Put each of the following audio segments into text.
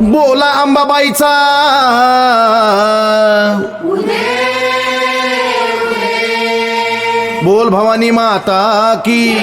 बोला अंबाबाईचा. बोल भवानी माता की.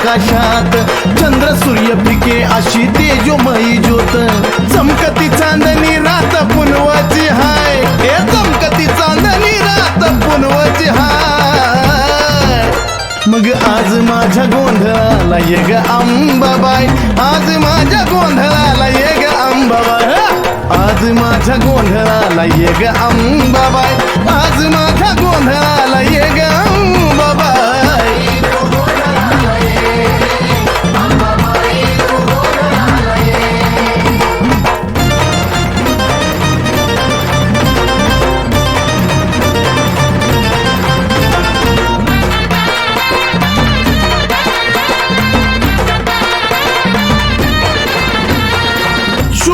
प्रकाशात चंद्र, सूर्य पिके अशी तेजोमयी ज्योत। चमकती चांदणी रात पुनवाची हाय। हे चमकती चांदणी रात पुनवाची हाय। मग आज माझ्या गोंधळाला ये ग अंबाबाई। आज माझ्या गोंधळाला ये ग अंबाबाई। आज माझ्या गोंधळाला ये ग अंबाबाई। आज माझ्या गोंधळाला ये ग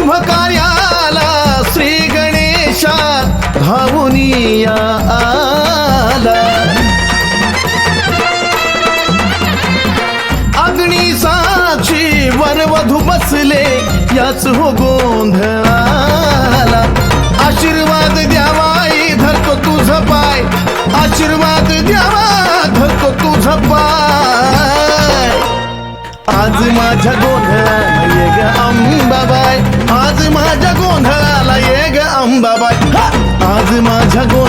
शुभ कार्याला श्री गणेशा धावुनिया आला. अग्नी साक्षी वरवधू बसले याच हो गोंधळाला आशीर्वाद द्यावाई धरतो तुझ पाय. आशीर्वाद द्यावा धरतो तुझ पाय. आज माझ्या गोंधळा अंबाबाई. आज माझ्या गोंधळाला ये ग अंबाबाई आज माझ्या गोंधळ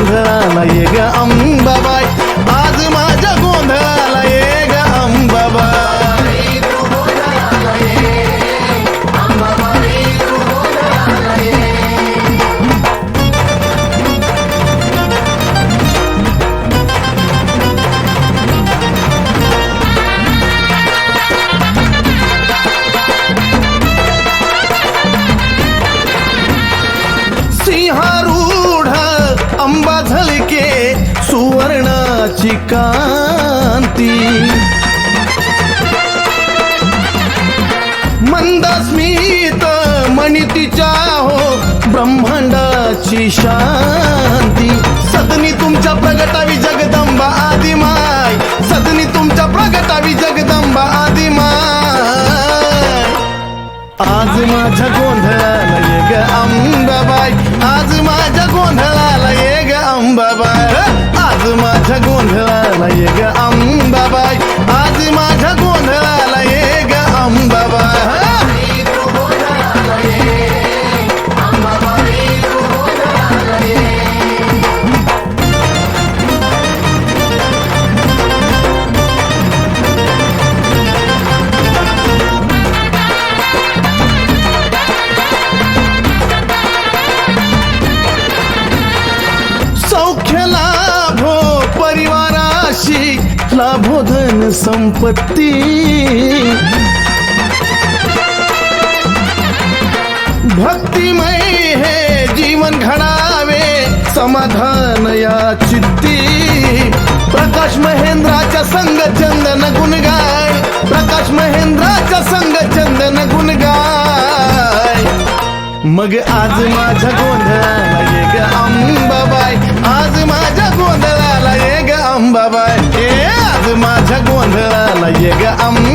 सुवर्णाची कांती. मंदस्मित मणितीच्या हो ब्रह्मांडाची शांती. सदनी तुमच्या प्रगटावी जग परिवाराशी लाभोधन संपत्ती. भक्तिमय हे जीवन घडावे समाधान या चित्ती. प्रकाश महेंद्राच्या संग चंदन गुणगाय प्रकाश महेंद्राच्या संग चंदन गुणगाय. मग आज माझ्या गोंधळाला ये ग llega I'm.